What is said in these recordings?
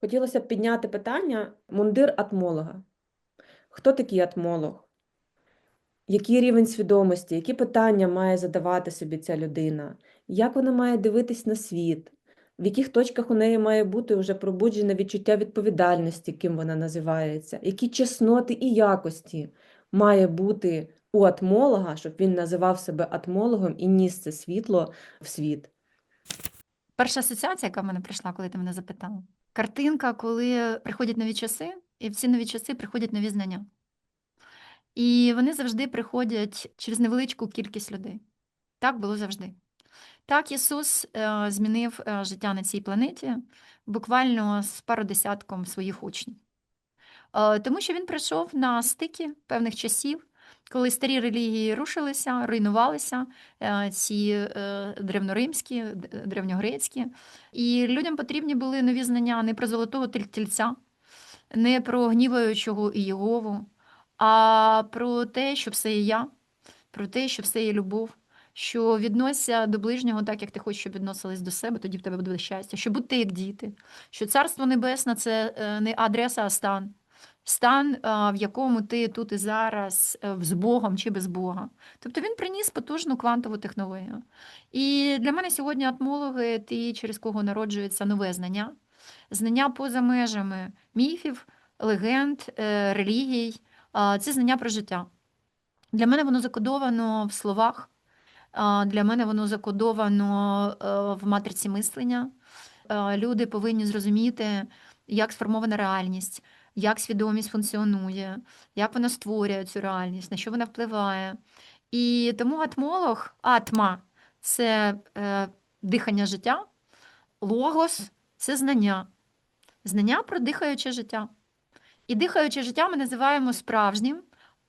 Хотілося б підняти питання мундир атмолога. Хто такий атмолог? Який рівень свідомості, які питання має задавати собі ця людина? Як вона має дивитись на світ? В яких точках у неї має бути вже пробуджене відчуття відповідальності, ким вона називається? Які чесноти і якості має бути у атмолога, щоб він називав себе атмологом і ніс це світло в світ? Перша асоціація, яка в мене прийшла, коли ти мене запитала. Картинка, коли приходять нові часи, і в ці нові часи приходять нові знання. І вони завжди приходять через невеличку кількість людей. Так було завжди. Так, Ісус е, змінив е, життя на цій планеті буквально з пародесятком своїх учнів. Е, тому що він прийшов на стики певних часів, коли старі релігії рушилися, руйнувалися, е, ці е, древноримські, древньогрецькі. І людям потрібні були нові знання не про золотого тельця, не про гніваючого і Єгову, а про те, що все є я, про те, що все є любов, що відносся до ближнього так, як ти хочеш, щоб відносились до себе, тоді в тебе буде щастя, що будьте як діти, що Царство Небесне це е, не адреса, а стан. Стан, в якому ти тут і зараз е, з Богом чи без Бога. Тобто він приніс потужну квантову технологію. І для мене сьогодні атмологи, ті, через кого народжується нове знання, знання поза межами міфів, легенд, е, релігій, це знання про життя. Для мене воно закодовано в словах, для мене воно закодовано е, в матриці мислення. Е, Люди повинні зрозуміти, як сформована реальність, як свідомість функціонує, як вона створює цю реальність, на що вона впливає. І тому атмолог, атма це е, дихання життя, логос це знання, знання про дихаюче життя. І дихаюче життя ми називаємо справжнім,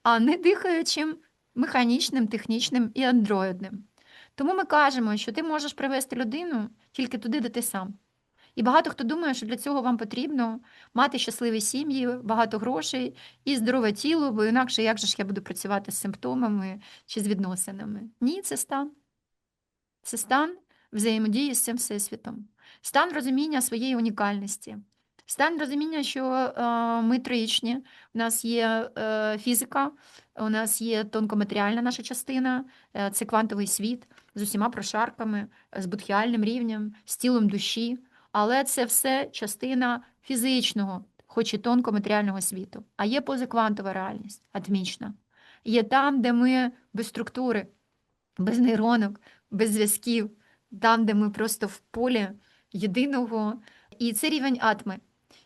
а не дихаючим механічним, технічним і андроїдним. Тому ми кажемо, що ти можеш привести людину тільки туди, де ти сам. І багато хто думає, що для цього вам потрібно мати щасливі сім'ї, багато грошей і здорове тіло, бо інакше як же ж я буду працювати з симптомами чи з відносинами? Ні, це стан. Це стан взаємодії з цим всесвітом, стан розуміння своєї унікальності, стан розуміння, що е, ми троїчні, у нас є е, фізика, у нас є тонкоматеріальна наша частина, е, це квантовий світ з усіма прошарками, з будхіальним рівнем, з тілом душі. Але це все частина фізичного, хоч і тонкоматеріального світу. А є позаквантова реальність, атмічна. Є там, де ми без структури, без нейронок, без зв'язків, там, де ми просто в полі єдиного. І це рівень атми.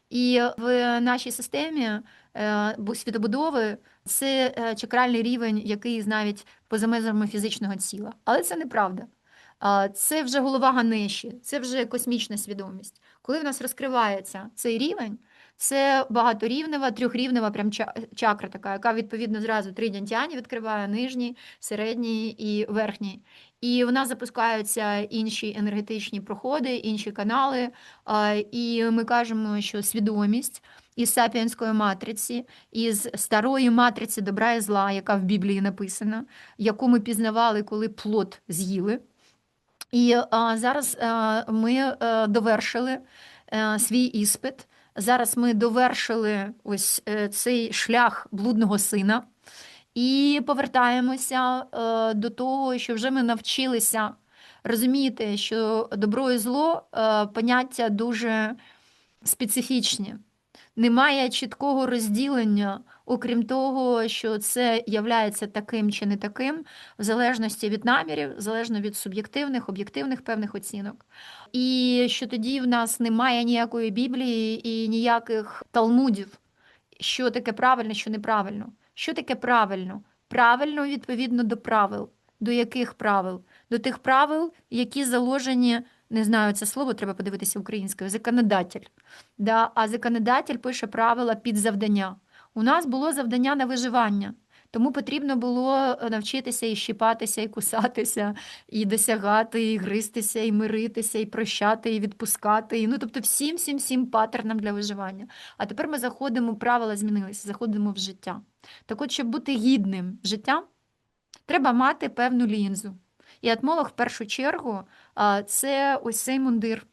І в нашій системі е, світобудови це е, чакральний рівень, який навіть поза межами фізичного тіла. Але це неправда. Це вже голова Ганеші, це вже космічна свідомість. Коли в нас розкривається цей рівень, це багаторівнева, трьохрівнева прям чакра така, яка відповідно зразу три дянтяні відкриває нижній, середній і верхній. І в нас запускаються інші енергетичні проходи, інші канали. І ми кажемо, що свідомість із сапіенської матриці, із старої матриці добра і зла, яка в Біблії написана, яку ми пізнавали, коли плод з'їли. І а, зараз а, ми е, довершили е, свій іспит. Зараз ми довершили ось е, цей шлях блудного сина і повертаємося е, до того, що вже ми навчилися розуміти, що добро і зло е, поняття дуже специфічні. Немає чіткого розділення, окрім того, що це являється таким чи не таким, в залежності від намірів, залежно від суб'єктивних, об'єктивних певних оцінок. І що тоді в нас немає ніякої Біблії і ніяких талмудів, що таке правильно, що неправильно. Що таке правильно? Правильно відповідно до правил. До яких правил? До тих правил, які заложені, не знаю, це слово треба подивитися українською, законодатель. Да, а законодатель пише правила під завдання. У нас було завдання на виживання, тому потрібно було е, навчитися і щіпатися, і кусатися, і досягати, і гристися, і миритися, і прощати, і відпускати. І, ну, тобто всім, всім, всім паттернам для виживання. А тепер ми заходимо, правила змінилися, заходимо в життя. Так от, щоб бути гідним життя, треба мати певну лінзу. І атмолог в першу чергу це ось цей мундир.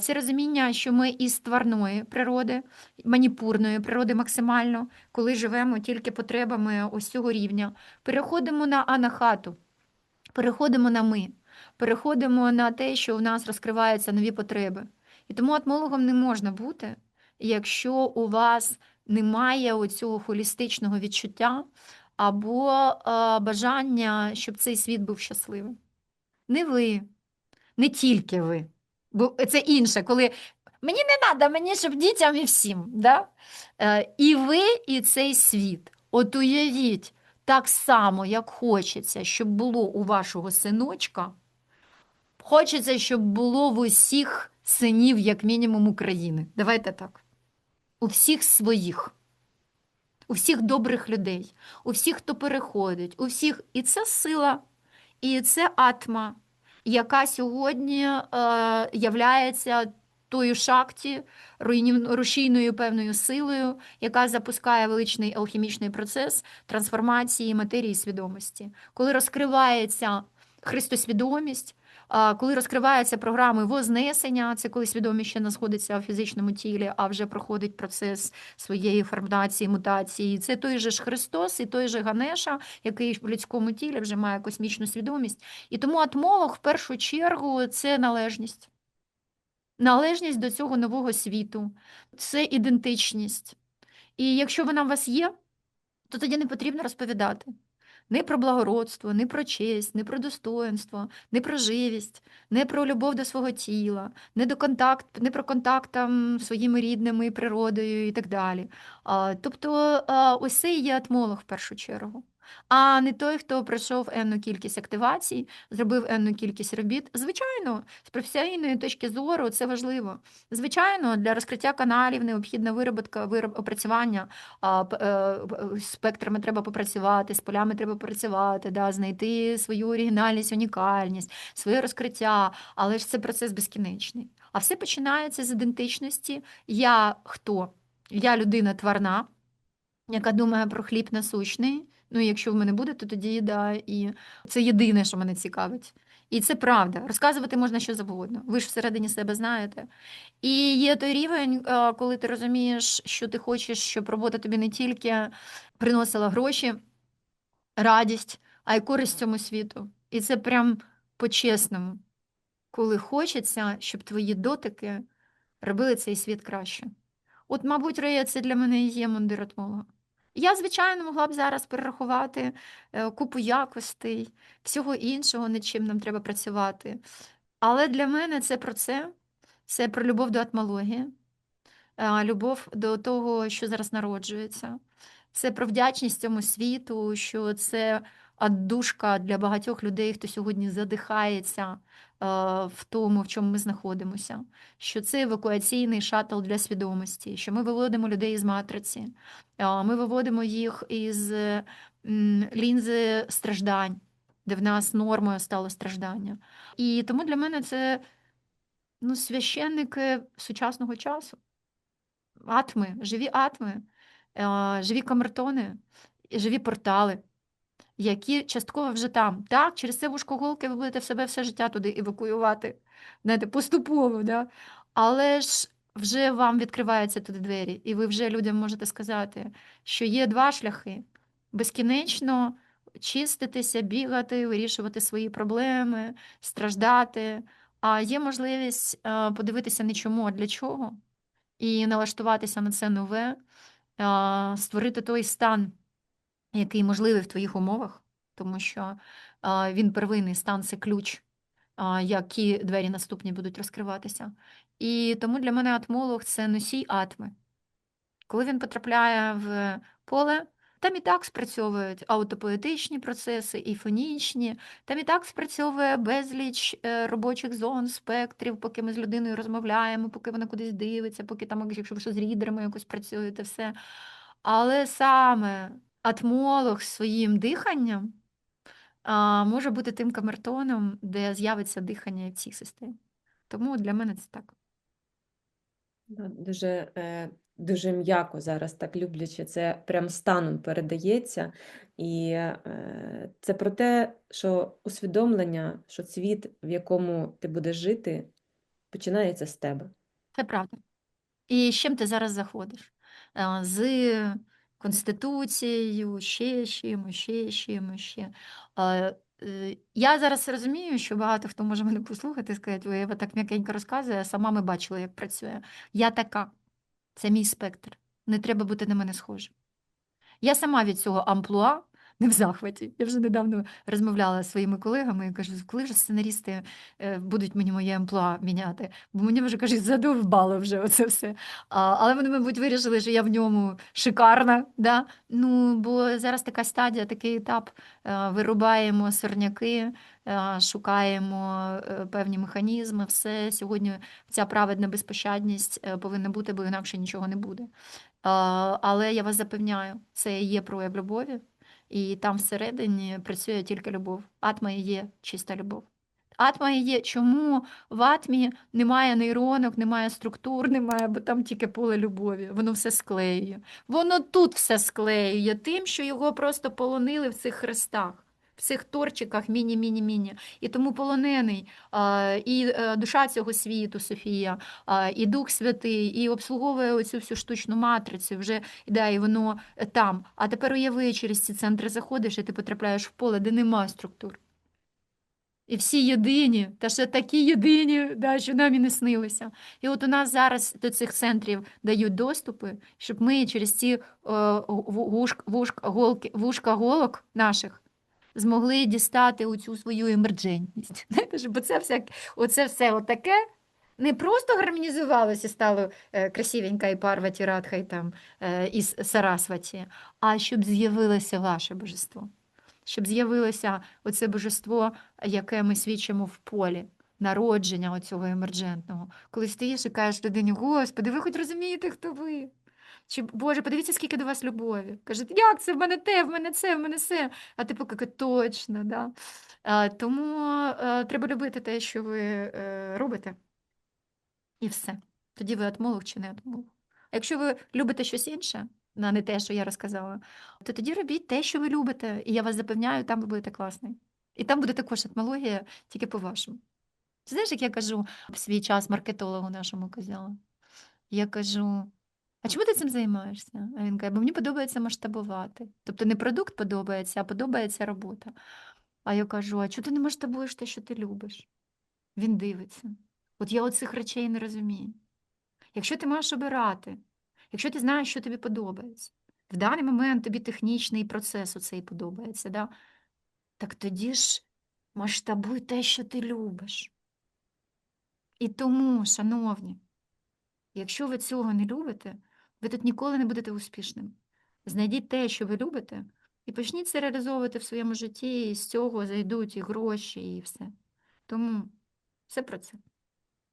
Це розуміння, що ми із тварної природи, маніпурної природи максимально, коли живемо тільки потребами ось цього рівня, переходимо на анахату, переходимо на ми, переходимо на те, що в нас розкриваються нові потреби. І тому атмологом не можна бути, якщо у вас немає оцього холістичного відчуття або бажання, щоб цей світ був щасливим. Не ви, не тільки ви. Бо це інше, коли мені не треба, мені щоб дітям і всім. Да? Е, і ви, і цей світ. От уявіть, так само, як хочеться, щоб було у вашого синочка, хочеться, щоб було в усіх синів, як мінімум, України. Давайте так. У всіх своїх, у всіх добрих людей, у всіх, хто переходить, у всіх. І це сила, і це атма, яка сьогодні е, являється тою шакті, рушійною певною силою, яка запускає величний алхімічний процес трансформації матерії свідомості. Коли розкривається христосвідомість, коли розкриваються програми вознесення, це коли свідомість ще знаходиться в фізичному тілі, а вже проходить процес своєї формації, мутації. Це той же ж Христос і той же Ганеша, який в людському тілі вже має космічну свідомість. І тому атмолог в першу чергу це належність. Належність до цього нового світу, це ідентичність. І якщо вона у вас є, то тоді не потрібно розповідати. Не про благородство, не про честь, не про достоинство, не про живість, не про любов до свого тіла, не, до контакт, не про контакт там, своїми рідними, природою і так далі. Тобто ось це є атмолог в першу чергу. А не той, хто пройшов енну кількість активацій, зробив енну кількість робіт. Звичайно, з професійної точки зору це важливо. Звичайно, для розкриття каналів необхідна вироботка, вироб, опрацювання п- е, з спектрами треба попрацювати, з полями треба попрацювати, да, знайти свою оригінальність, унікальність, своє розкриття, але ж це процес безкінечний. А все починається з ідентичності. Я хто? Я людина тварна, яка думає про хліб насущний. Ну, якщо в мене буде, то тоді да, і це єдине, що мене цікавить. І це правда. Розказувати можна що завгодно. Ви ж всередині себе знаєте. І є той рівень, е, коли ти розумієш, що ти хочеш, щоб робота тобі не тільки приносила гроші, радість, а й користь цьому світу. І це прям по-чесному, коли хочеться, щоб твої дотики робили цей світ краще. От, мабуть, Рея, це для мене і є мундир етмолога. Я, звичайно, могла б зараз перерахувати е, купу якостей, всього іншого, над чим нам треба працювати. Але для мене це про це, це про любов до атмології, любов до того, що зараз народжується. Це про вдячність цьому світу, що це отдушка для багатьох людей, хто сьогодні задихається е, в тому, в чому ми знаходимося. Що це евакуаційний шатл для свідомості, що ми виводимо людей із матриці, е, ми виводимо їх із лінзи страждань, де в нас нормою стало страждання. І тому для мене це ну, священники сучасного часу. Атми, живі атми, е, живі камертони, живі портали, які частково вже там. Так, через це вушкоголки ви будете в себе все життя туди евакуювати, знаєте, поступово, да? але ж вже вам відкриваються туди двері, і ви вже людям можете сказати, що є два шляхи: безкінечно чиститися, бігати, вирішувати свої проблеми, страждати. А є можливість е, подивитися не чому, а для чого, і налаштуватися на це нове, створити той стан, який можливий в твоїх умовах, тому що він первинний стан це ключ, які двері наступні будуть розкриватися. І тому для мене атмолог це носій атми. Коли він потрапляє в поле, там і так спрацьовують аутопоетичні процеси, і фонічні, там і так спрацьовує безліч е, робочих зон, спектрів, поки ми з людиною розмовляємо, поки вона кудись дивиться, поки там, якщо ви що з рідерами якось працюєте, все. Але саме атмолог своїм диханням а, може бути тим камертоном, де з'явиться дихання і в цій системі. Тому для мене це так. Дуже, е, дуже м'яко зараз, так любляче, це прям станом передається. І е, це про те, що усвідомлення, що світ, в якому ти будеш жити, починається з тебе. Це правда. І з чим ти зараз заходиш? Е, З Конституцією, ще чим, ще чим, ще. Е, Я зараз розумію, що багато хто може мене послухати і сказати, Ева так м'якенько розказує, а сама ми бачили, як працює. Я така. Це мій спектр. Не треба бути на мене схожим. Я сама від цього амплуа не в захваті. Я вже недавно розмовляла зі своїми колегами і кажу, коли ж сценарісти е, будуть мені моє амплуа міняти? Бо мені вже кажуть, задовбало вже оце все. А, але вони, мабуть, вирішили, що я в ньому шикарна. Да? Ну, бо зараз така стадія, такий етап. Е, Вирубаємо сорняки, е, шукаємо певні механізми. Все сьогодні ця праведна безпощадність повинна бути, бо інакше нічого не буде. Але я вас запевняю, це є прояв любові, і там всередині працює тільки любов. Атма є чиста любов. Атма є. Чому в атмі немає нейронок, немає структур, немає, бо там тільки поле любові. Воно все склеює. Воно тут все склеює тим, що його просто полонили в цих хрестах, в цих торчиках міні-міні-міні. І тому полонений і е, душа цього світу, Софія, і Дух Святий, і обслуговує оцю всю штучну матрицю, вже да, і воно там. А тепер уяви, через ці центри заходиш, і ти потрапляєш в поле, де немає структур. І всі єдині, та ще такі єдині, да, що нам і не снилися. І от у нас зараз до цих центрів дають доступи, щоб ми через ці е, вушк, вушк, голки, вушка голок наших змогли дістати оцю свою емерджентність. Бо це все, оце все отаке не просто гармонізувалося, стало е, красивенька і Парваті Радха, і там е, із Сарасваті, а щоб з'явилося ваше божество. Щоб з'явилося оце божество, яке ми свідчимо в полі, народження оцього емерджентного. Коли стоїш і кажеш людині, Господи, ви хоч розумієте, хто ви? Чи, Боже, подивіться, скільки до вас любові. Каже, як це в мене те, в мене це, в мене все. А ти поки точно. Да? А, тому а, треба любити те, що ви е, робите. І все. Тоді ви атмолог чи не атмолог. А якщо ви любите щось інше, а не те, що я розказала, то тоді робіть те, що ви любите. І я вас запевняю, там ви будете класний. І там буде також етмологія, тільки по-вашому. Знаєш, як я кажу в свій час маркетологу нашому казала? Я кажу: а чому ти цим займаєшся? А він каже, бо мені подобається масштабувати. Тобто не продукт подобається, а подобається робота. А я кажу: а чому ти не масштабуєш те, що ти любиш? Він дивиться. От я оцих речей не розумію. Якщо ти маєш обирати, якщо ти знаєш, що тобі подобається, в даний момент тобі технічний процес оцей подобається, да? так тоді ж масштабуй те, що ти любиш. І тому, шановні, якщо ви цього не любите, ви тут ніколи не будете успішним. Знайдіть те, що ви любите, і почніть це реалізовувати в своєму житті, і з цього зайдуть і гроші, і все. Тому все про це.